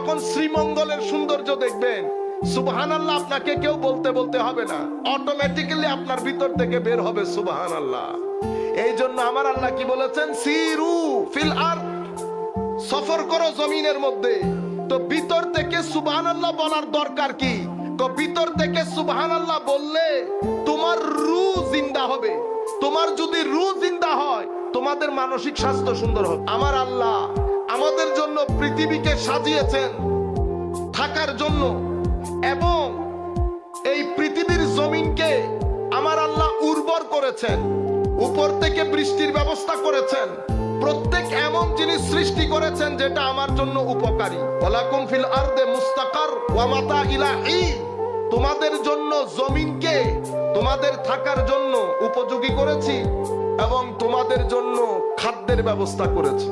যখন শ্রীমঙ্গলের সৌন্দর্য দেখবেন সুবহান আল্লাহ আপনাকে কেউ বলতে বলতে হবে না। অটোমেটিক্যালি আপনার ভিতর থেকে বের হবে সুবহান আল্লাহ এই জন্য আমার আল্লাহ কি বলেছেন? সিরু ফিল আর সফর করো জমিনের মধ্যে। তো ভিতর থেকে সুবহান আল্লাহ বলার দরকার কি? তো ভিতর থেকে সুবহান আল্লাহ বললে তোমার রু জিন্দা হবে। তোমার যদি রু জিন্দা হয় তোমাদের মানসিক স্বাস্থ্য সুন্দর হবে আমার আল্লাহ আমাদের জন্য পৃথিবীকে সাজিয়েছেন থাকার জন্য এবং এই পৃথিবীর জমিনকে আমার আল্লাহ উর্বর করেছেন, উপর থেকে বৃষ্টির ব্যবস্থা করেছেন, প্রত্যেক এমন জিনিস সৃষ্টি করেছেন যেটা আমার জন্য উপকারী। ওয়ালাকুম ফিল আরদে মুস্তাকার ওয়া মাতা ইলা ঈদ। তোমাদের জন্য জমিনকে তোমাদের থাকার জন্য উপযোগী করেছি। এবং তোমাদের জন্য খাদ্যের ব্যবস্থা করেছি।